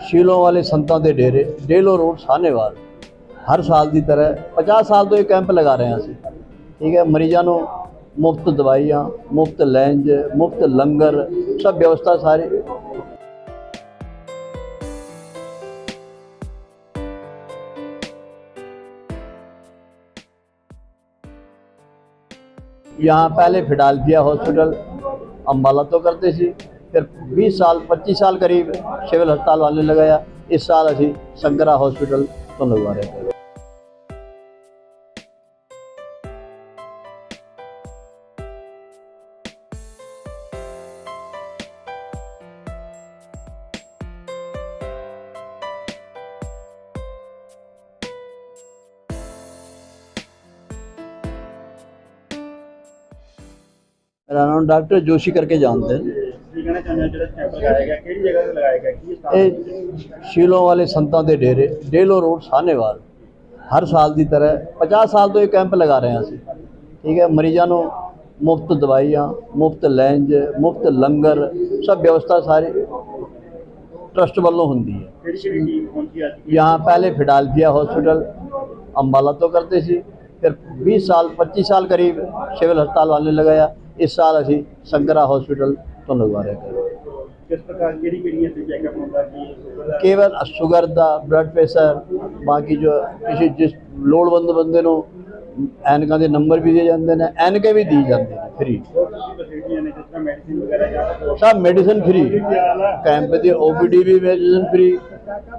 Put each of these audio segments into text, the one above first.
ਸ਼ੀਲੋਂ ਵਾਲੇ ਸੰਤਾਂ ਦੇ ਡੇਰੇ ਡੇਲੋ ਰੋਡ ਸਾਹਨੇਵਾਲ ਹਰ ਸਾਲ ਦੀ ਤਰ੍ਹਾਂ 50 ਸਾਲ ਤੋਂ ਇਹ ਕੈਂਪ ਲਗਾ ਰਹੇ ਹਾਂ ਅਸੀਂ ਠੀਕ ਹੈ ਮਰੀਜ਼ਾਂ ਨੂੰ ਮੁਫਤ ਦਵਾਈਆਂ ਮੁਫਤ ਲੈਂਜ ਮੁਫਤ ਲੰਗਰ ਸਭ ਵਿਵਸਥਾ ਸਾਰੀ यहाँ पहले फिडाल्फिया हॉस्पिटल अम्बाला तो करते सी फिर 20 साल 25 साल करीब सिविल अस्पताल वाले लगाया। इस साल अभी संगरा हॉस्पिटल तो लगवा रहे मेरा नाम डॉक्टर जोशी करके जानते हैं। ਕੀ ਕਹਿਣਾ ਚਾਹੁੰਦੇ ਹੋ ਜਿਹੜਾ ਕੈਂਪ ਲਗਾਇਆ ਗਿਆ ਕਿਹੜੀ ਜਗ੍ਹਾ ਤੇ ਲਗਾਇਆ ਗਿਆ ਕੀ ਸਟਾਫ ਇਹ ਸ਼ੀਲੋਂ ਵਾਲੇ ਸੰਤਾਂ ਦੇ ਡੇਰੇ ਡੇਲੋ ਰੋਡ ਸਾਹਨੇਵਾਲ ਹਰ ਸਾਲ ਦੀ ਤਰ੍ਹਾਂ 50 ਸਾਲ ਤੋਂ ਇਹ ਕੈਂਪ ਲਗਾ ਰਹੇ ਹਾਂ ਅਸੀਂ ਠੀਕ ਹੈ ਮਰੀਜ਼ਾਂ ਨੂੰ ਮੁਫਤ ਦਵਾਈਆਂ ਮੁਫਤ ਲੈਂਜ ਮੁਫਤ ਲੰਗਰ ਸਭ ਵਿਵਸਥਾ ਸਾਰੀ ਟਰਸਟ ਵੱਲੋਂ ਹੁੰਦੀ ਹੈ ਕਿਹੜੀ ਕਿਹੜੀ ਟੀਮ ਪਹੁੰਚੀ ਅੱਜ यहाँ पहले फिडाल्फिया हॉस्पिटल अम्बाला तो करते सी फिर 20 साल 25 साल करीब सिविल अस्पताल वाले लगाया इस साल असी शंकरा हॉस्पिटल तो लगवा रहे थे ਕਿਸ ਪ੍ਰਕਾਰ ਕਿਹੜੀ ਕਿਹੜੀਆਂ ਤੇ ਚੈੱਕਅਪ ਹੁੰਦਾ ਕੀ ਸ਼ੂਗਰ ਦਾ ਕੇਵਲ ਸ਼ੂਗਰ ਦਾ ਬਲੱਡ ਪ੍ਰੈਸ਼ਰ ਬਾਕੀ ਜੋ ਕਿਸੇ ਜਿਸ ਲੋੜਵੰਦ ਬੰਦੇ ਨੂੰ ਐਨਕਾਂ ਦੇ ਨੰਬਰ ਵੀ ਦੇ ਜਾਂਦੇ ਨੇ ਐਨਕਾਂ ਵੀ ਦੀ ਜਾਂਦੇ ਨੇ ਫ੍ਰੀ ਹੋਰ ਕੀ ਫੈਸਿਲਿਟੀਆਂ ਨੇ ਜਿਸ ਤਰ੍ਹਾਂ ਮੈਡੀਸਿਨ ਵਗੈਰਾ ਜਾਂ ਹੋਰ ਸਭ ਮੈਡੀਸਨ ਫ੍ਰੀ ਕੈਂਪ ਦੀ ਓਪੀਡੀ ਵੀ ਮੈਡੀਸਨ ਫ੍ਰੀ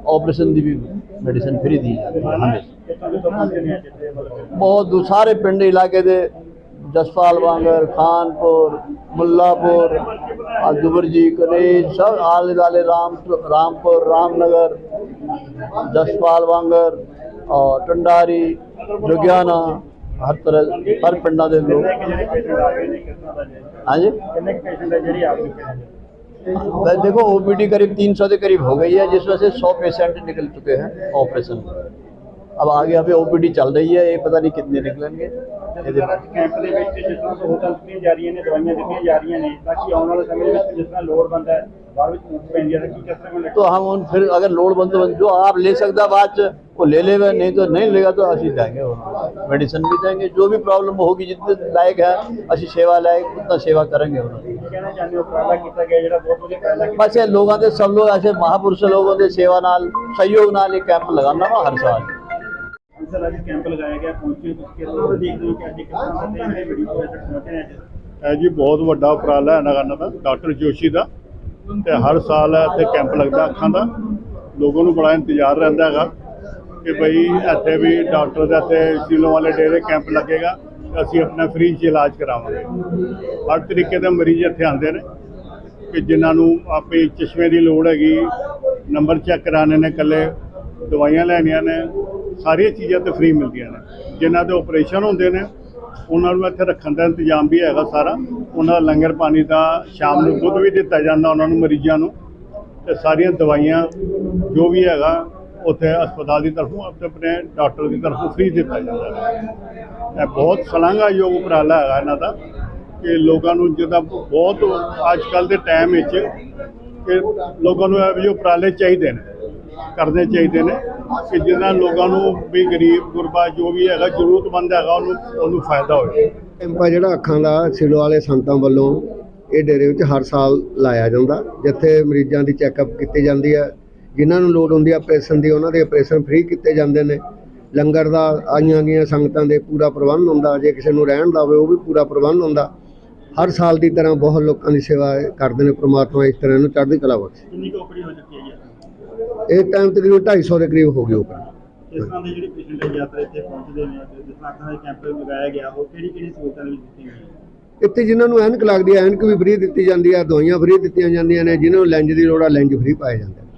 ਆਪਰੇਸ਼ਨ ਦੀ ਵੀ ਮੈਡੀਸਨ ਫ੍ਰੀ ਦੀ ਜਾਂਦੀ ਹੈ ਹਮੇਸ਼ਾ ਕਿੱਥੋਂ ਕਿੱਥੋਂ ਪਹੁੰਚੇ ਨੇ ਅੱਜ ਇੱਥੇ ਮਤਲਬ ਬਹੁਤ ਦੂ ਸਾਰੇ ਪਿੰਡ ਇਲਾਕੇ ਦੇ ਜਸਪਾਲ ਵਾਂਗਰ ਖਾਨਪੁਰ मुल्लापुर दुबरजी गणेश, सब आले दाले राम, रामपुर, रामनगर, जसपाल वांगर और टंडारी जुगियाना हर तरह, हर पिंडा के लोग। हाँ जी? देखो ओपीडी करीब 300 के करीब हो गई है जिसमें से 100 पेशेंट निकल चुके हैं ऑपरेशन अब आगे अभी ओपीडी चल रही है, ये पता नहीं कितने निकलेंगे। ਜਿਸ ਤਰ੍ਹਾਂ ਕੈਂਪ ਦੇ ਵਿੱਚ ਜਿਸ ਤਰ੍ਹਾਂ ਸਹੂਲਤਾਂ ਦਿੱਤੀਆਂ ਜਾ ਰਹੀਆਂ ਨੇ ਦਵਾਈਆਂ ਦਿੱਤੀਆਂ ਜਾ ਰਹੀਆਂ ਨੇ ਤਾਂ ਕਿ ਆਉਣ ਵਾਲੇ ਸਮੇਂ ਦੇ ਵਿੱਚ ਜਿਸ ਤਰ੍ਹਾਂ ਲੋੜ ਬੰਦਾ ਹੈ ਬਾਹਰ ਵਿੱਚ ਮੁੱਕ ਪੈਂਦੀ ਹੈ ਤਾਂ ਕੀ ਕਿਸ तरह कोई तो हम उन फिर अगर लोड बंद बंद जो आप ले सकता बाद च, वो ले लेगा नहीं तो नहीं लेगा तो असी देंगे उन्हें मेडिसिन भी देंगे जो भी प्रॉब्लम होगी जितने लायक है असी सेवा लायक उतना सेवा करेंगे उन्होंने ਕਹਿਣਾ ਚਾਹੁੰਦੇ ਹੋ ਉਪਰਾਲਾ ਕੀਤਾ ਗਿਆ ਜਿਹੜਾ ਬਹੁਤ ਵਧੀਆ ਉਪਰਾਲਾ ਕੀਤਾ बस ये लोगों के सब लोग ऐसे महापुरुष लोगों के सेवा नाल सहयोग नाल ये कैंप लगाना वा हर साल ਅੰਸਲ ਅੱਜ ਕੈਂਪ ਲਗਾਇਆ ਗਿਆ, ਪਹੁੰਚੇ ਤੁਸੀਂ ਕਿਸ ਤਰ੍ਹਾਂ ਦੇਖਦੇ ਹੋ ਕਿ ਅੱਜ ਕਿਸ ਦੇ ਜਿਹੜੇ ਵੀਡੀਓ ਪਹੁੰਚੇ ਅੱਜ। ਹੈ ਜੀ ਬਹੁਤ ਵੱਡਾ ਉਪਰਾਲਾ ਹੈ ਨਗਰ ਦਾ, ਡਾਕਟਰ ਜੋਸ਼ੀ ਦਾ। ਤੇ ਹਰ ਸਾਲ ਇੱਥੇ ਕੈਂਪ ਲੱਗਦਾ ਅੱਖਾਂ ਦਾ। ਲੋਕਾਂ ਨੂੰ ਬੜਾ ਇੰਤਜ਼ਾਰ ਰਹਿੰਦਾ ਹੈਗਾ ਕਿ ਭਈ ਇੱਥੇ ਵੀ ਡਾਕਟਰ ਦਾ ਇੱਥੇ ਸੀਲੋਂ ਵਾਲੇ ਡੇਰੇ ਕੈਂਪ ਲੱਗੇਗਾ, ਅਸੀਂ ਆਪਣਾ ਫ੍ਰੀ ਚ ਇਲਾਜ ਕਰਾਵਾਂਗੇ। ਹਰ ਤਰੀਕੇ ਦੇ ਮਰੀਜ਼ ਇੱਥੇ ਆਉਂਦੇ ਨੇ, ਕਿ ਜਿਨ੍ਹਾਂ ਨੂੰ ਆਪੇ ਚਸ਼ਮੇ ਦੀ ਲੋੜ ਹੈਗੀ, ਨੰਬਰ ਚੈੱਕ ਕਰਾਣੇ ਨੇ ਇਕੱਲੇ, ਦਵਾਈਆਂ ਲੈਣੀਆਂ ਨੇ ਸਾਰੀਆਂ ਚੀਜ਼ਾਂ ਤੇ ਫ੍ਰੀ ਮਿਲਦੀਆਂ ਨੇ। ਜਿਨ੍ਹਾਂ ਦੇ ਆਪਰੇਸ਼ਨ ਹੁੰਦੇ ਨੇ, ਉਹਨਾਂ ਨੂੰ ਇੱਥੇ ਰੱਖਣ ਦਾ ਇੰਤਜ਼ਾਮ ਵੀ ਹੈਗਾ ਸਾਰਾ। ਉਹਨਾਂ ਦਾ ਲੰਗਰ ਪਾਣੀ ਦਾ ਸ਼ਾਮ ਨੂੰ ਦੁੱਧ ਵੀ ਦਿੱਤਾ ਜਾਂਦਾ ਉਹਨਾਂ ਨੂੰ, ਮਰੀਜ਼ਾਂ ਨੂੰ। ਤੇ ਸਾਰੀਆਂ ਦਵਾਈਆਂ ਜੋ ਵੀ ਹੈਗਾ, ਉੱਥੇ ਹਸਪਤਾਲ ਦੀ ਤਰਫੋਂ ਅਤੇ ਆਪਣੇ ਡਾਕਟਰ ਦੀ ਤਰਫੋਂ ਫ੍ਰੀ ਦਿੱਤਾ ਜਾਂਦਾ ਹੈ। ਇਹ ਬਹੁਤ ਸ਼ਲਾਘਾਯੋਗ ਉਪਰਾਲਾ ਹੈਗਾ ਇਹਨਾਂ ਦਾ ਕਿ ਲੋਕਾਂ ਨੂੰ ਜਿਹਦਾ ਬਹੁਤ ਅੱਜ ਕੱਲ ਦੇ ਟਾਈਮ ਵਿੱਚ ਕਿ ਲੋਕਾਂ ਨੂੰ ਇਹ ਜਿਹੇ ਉਪਰਾਲੇ ਚਾਹੀਦੇ ਨੇ, ਕਰਨੇ ਚਾਹੀਦੇ ਨੇ। ਕਿ ਜਿਹਨਾਂ ਲੋਕਾਂ ਨੂੰ ਵੀ ਗਰੀਬ, ਗੁਰਬਾ ਜੋ ਵੀ ਹੈਗਾ, ਜ਼ਰੂਰਤਮੰਦ ਹੈਗਾ, ਉਹਨੂੰ ਉਹਨੂੰ ਫਾਇਦਾ ਹੋਵੇ। ਕੈਂਪ ਜਿਹੜਾ ਅੱਖਾਂ ਦਾ ਸਿਲੋ ਵਾਲੇ ਸੰਤਾਂ ਵੱਲੋਂ ਇਹ ਡੇਰੇ ਵਿੱਚ ਹਰ ਸਾਲ ਲਾਇਆ ਜਾਂਦਾ। ਜਿੱਥੇ ਮਰੀਜ਼ਾਂ ਦੀ ਚੈੱਕਅਪ ਕੀਤੀ ਜਾਂਦੀ ਹੈ, ਜਿਨ੍ਹਾਂ ਨੂੰ ਲੋੜ ਹੁੰਦੀ ਹੈ ਆਪਰੇਸ਼ਨ ਦੀ, ਉਹਨਾਂ ਦੇ ਆਪਰੇਸ਼ਨ ਫ੍ਰੀ ਕੀਤੇ ਜਾਂਦੇ ਨੇ। ਲੰਗਰ ਦਾ ਆਈਆਂ ਗਈਆਂ ਸੰਗਤਾਂ ਦੇ ਪੂਰਾ ਪ੍ਰਬੰਧ ਹੁੰਦਾ। ਜੇ ਕਿਸੇ ਨੂੰ ਰਹਿਣ ਦਾ ਹੋਵੇ, ਉਹ ਵੀ ਪੂਰਾ ਪ੍ਰਬੰਧ ਹੁੰਦਾ। ਹਰ ਸਾਲ ਦੀ ਤਰ੍ਹਾਂ ਬਹੁਤ ਲੋਕਾਂ ਦੀ ਸੇਵਾ ਕਰਦੇ ਨੇ ਪ੍ਰਮਾਤਮਾ ਇਸ ਤਰ੍ਹਾਂ ਇਹਨੂੰ ਚੜ੍ਹਦੀ ਕਲਾ ਬਖਸ਼ੇ। ਕਿੰਨੀ ਕੁ ਓਪੀਡੀ ਹੋ ਚੁੱਕੀ ਹੈ ਜੀ ਇਹ ਟਾਈਮ ਤਕਰੀਬਨ 250 ਦੇ ਕਰੀਬ ਹੋ ਗਈ ਉਪਰ। ਇਸ ਤਰ੍ਹਾਂ ਦੇ ਜਿਹੜੇ ਪੇਸ਼ੈਂਟ ਹੈ ਯਾਤਰਾ ਇੱਥੇ ਪਹੁੰਚਦੇ ਨੇ ਤੇ ਜਿਸ ਤਰ੍ਹਾਂ ਦਾ ਕੈਂਪ ਲਗਾਇਆ ਗਿਆ ਉਹ ਕਿਹੜੀ ਕਿਹੜੀ ਸਹੂਲਤਾਂ ਵੀ ਦਿੱਤੀਆਂ ਗਈਆਂ? ਇੱਥੇ ਜਿਨ੍ਹਾਂ ਨੂੰ ਐਨਕ ਲੱਗਦੀ ਹੈ ਐਨਕ ਵੀ ਫ੍ਰੀ ਦਿੱਤੀ ਜਾਂਦੀ ਹੈ ਦਵਾਈਆਂ ਫ੍ਰੀ ਦਿੱਤੀਆਂ ਜਾਂਦੀਆਂ ਨੇ ਜਿਨ੍ਹਾਂ ਨੂੰ ਲੈਂਜ ਦੀ ਲੋੜ ਆ ਲੈਂਜ ਫ੍ਰੀ ਪਾਏ ਜਾਂਦੇ ਨੇ